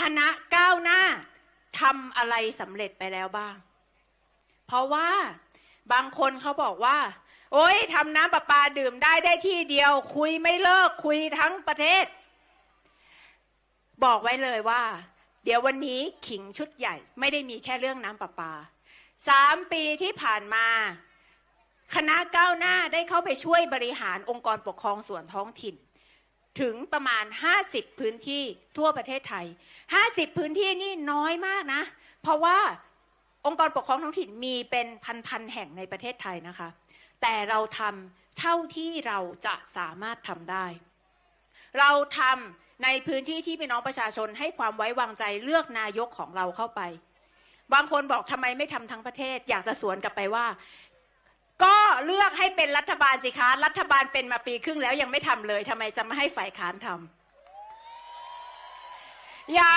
คณะก้าวหน้าทำอะไรสำเร็จไปแล้วบ้าง เพราะว่าบางคนเขาบอกว่า โอ๊ยทำน้ำประปาดื่มได้ได้ที่เดียว คุยไม่เลิกคุยทั้งประเทศ บอกไว้เลยว่า เดี๋ยววันนี้ขิงชุดใหญ่ ไม่ได้มีแค่เรื่องน้ำประปาสามปีที่ผ่านมาคณะก้าวหน้าได้เข้าไปช่วยบริหารองค์กรปกครองส่วนท้องถิ่น ถึงประมาณ 50 พื้นที่ทั่วประเทศไทย 50 พื้นที่นี่น้อยมากนะ เพราะว่าองค์กรปกครองท้องถิ่นมีเป็นพันๆแห่งในประเทศไทยนะคะ แต่เราทำเท่าที่เราจะสามารถทำได้ เราทำในพื้นที่ที่พี่น้องประชาชนให้ความไว้วางใจเลือกนายกของเราเข้าไป บางคนบอกทำไมไม่ทำทั้งประเทศ อยากจะสวนกลับไปว่า ก็เลือกให้เป็นรัฐบาลสิคะ รัฐบาลเป็นมาปีครึ่งแล้วยังไม่ทำเลยทำไมจะไม่ให้ฝ่ายค้านทำอย่า